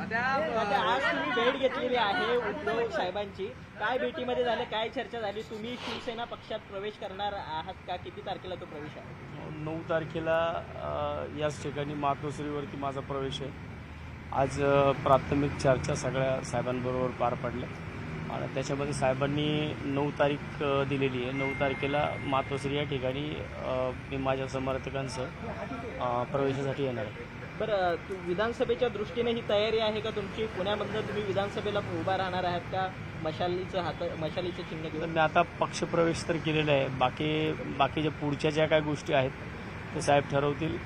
आता आज तुम्ही भेट घेतलेली आहे उद्धव साहेबांची काय भेटीमध्ये झालं काय चर्चा झाली तुम्ही शिवसेना पक्षात प्रवेश करणार आहात का किती तारखेला तो प्रवेश आहे नऊ तारखेला याच ठिकाणी मातोश्रीवरती माझा प्रवेश आहे. आज प्राथमिक चर्चा सगळ्या साहेबांबरोबर पार पडल्या. आणि त्याच्यामध्ये साहेबांनी नऊ तारीख दिलेली आहे. नऊ तारखेला मातोश्री या ठिकाणी मी माझ्या समर्थकांसह प्रवेशासाठी येणार आहे. बरं तू विधानसभेच्या दृष्टीने ही तयारी आहे का तुमची? पुण्यामधनं तुम्ही विधानसभेला उभा राहणार आहात का? मशालीचं हात मशालीचं चिन्ह घेऊन? मी आता पक्षप्रवेश तर केलेला आहे. बाकी बाकीच्या पुढच्या ज्या काही गोष्टी आहेत ते साहेब ठरवतील.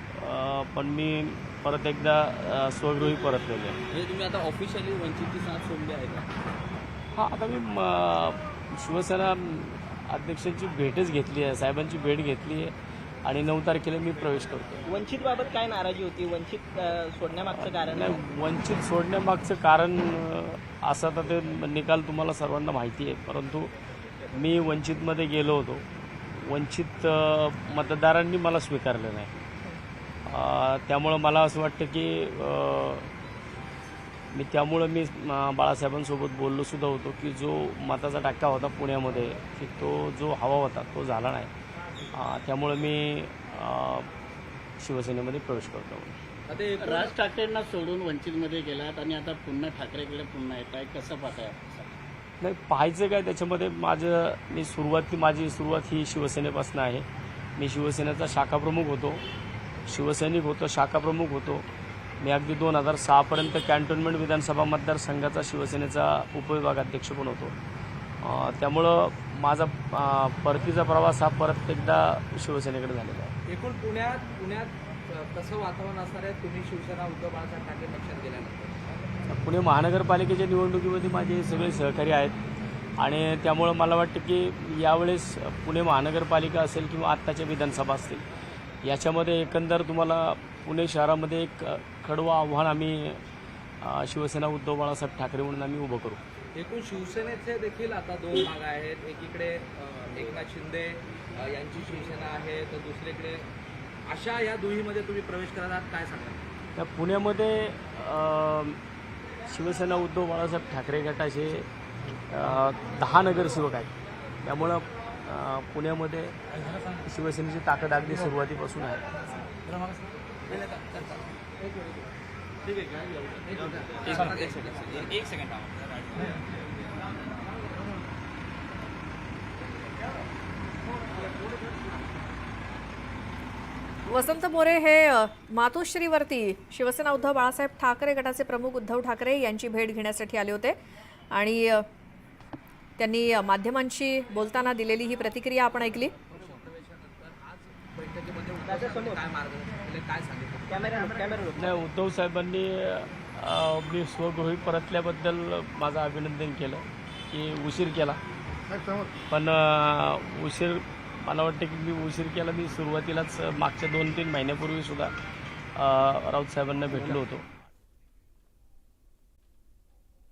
पण मी परत एकदा स्वगृही परतलेलो आहे. म्हणजे तुम्ही आता ऑफिशियली वंचितची साथ सोडली आहे का? हा आता मी म, शिवसेना अध्यक्षांची भेटच घेतली आहे साहेबांची भेट घेतली आहे आणि नऊ तारखेला मी प्रवेश करतो वंचित बाबत काय नाराजी होती? वंचित सोडण्यामागचं कारण? नाही वंचित सोडण्यामागचं कारण असं तर ते निकाल तुम्हाला सर्वांना माहिती आहे परंतु मी वंचितमध्ये गेलो होतो. वंचित मतदारांनी मला स्वीकारलं नाही. त्यामुळं मला असं वाटतं की मी त्यामुळं मी बाळासाहेबांसोबत बोललो सुद्धा होतो की जो मताचा टक्का होता पुण्यामध्ये की तो जो हवा होता तो झाला नाही. त्यामुळं मी शिवसेनेमध्ये प्रवेश करतो. आता राज ठाकरेंना सोडून वंचितमध्ये गेलात आणि आता पुन्हा ठाकरेकडे पुन्हा येत आहे कसं पाहताय नाही पाहायचं काय त्याच्यामध्ये माझं मी सुरुवात माझी सुरुवात ही शिवसेनेपासून आहे. मी शिवसेनेचा शाखाप्रमुख होतो. शिवसैनिक होतो शाखाप्रमुख होतो. मी अगदी दोन हजार सहापर्यंत कॅन्टोन्मेंट विधानसभा मतदारसंघाचा शिवसेनेचा उपविभागाध्यक्ष पण होतो. त्यामुळं माझा परतीचा प्रवास हा परत एकदा शिवसेनेकडे झालेला आहे. एकूण पुण्यात पुण्यात कसं वातावरण असणार आहे? तुम्ही शिवसेना उद्धव बाळासाहेब ठाकरे पक्षात गेल्यानंतर. पुणे महानगरपालिकेच्या निवडणुकीमध्ये माझे सगळे सहकारी आहेत. आणि त्यामुळं मला वाटतं की यावेळेस पुणे महानगरपालिका असेल किंवा आत्ताच्या विधानसभा असतील याच्यामध्ये एकंदर तुम्हाला पुणे शहरामध्ये एक खडवं आव्हान आम्ही शिवसेना उद्धव बाळासाहेब ठाकरे म्हणून आम्ही उभं करू. एकूण शिवसेनेचे देखील आता दोन भाग आहेत. एकीकडे एकनाथ शिंदे यांची शिवसेना आहे तर दुसरीकडे अशा या दुहीमध्ये तुम्ही प्रवेश करत आहात काय सांगाल? त्या पुण्यामध्ये शिवसेना उद्धव बाळासाहेब ठाकरे गटाचे दहा नगरसेवक आहेत. त्यामुळं पुण्यामध्ये शिवसेनेची ताकद अगदी सुरुवातीपासून आहे. एक सेकंड वसंत मोरे हे मातोश्रीवरती शिवसेना उद्धव बाळासाहेब ठाकरे गटाचे प्रमुख उद्धव ठाकरे यांची भेट घेण्यासाठी आले होते. आणि त्यांनी माध्यमांशी बोलताना दिलेली ही प्रतिक्रिया आपण ऐकली. काय काय सांगितलं कॅमेरा कॅमेरा नाही उद्धव साहेबांनी मी स्वगृही परतल्याबद्दल माझं अभिनंदन केलं की उशीर केला. पण उशीर मला वाटतं की मी उशीर केला मी सुरुवातीलाच मागच्या दोन तीन महिन्यापूर्वी सुद्धा अ, राऊत साहेबांना भेटलो होतो.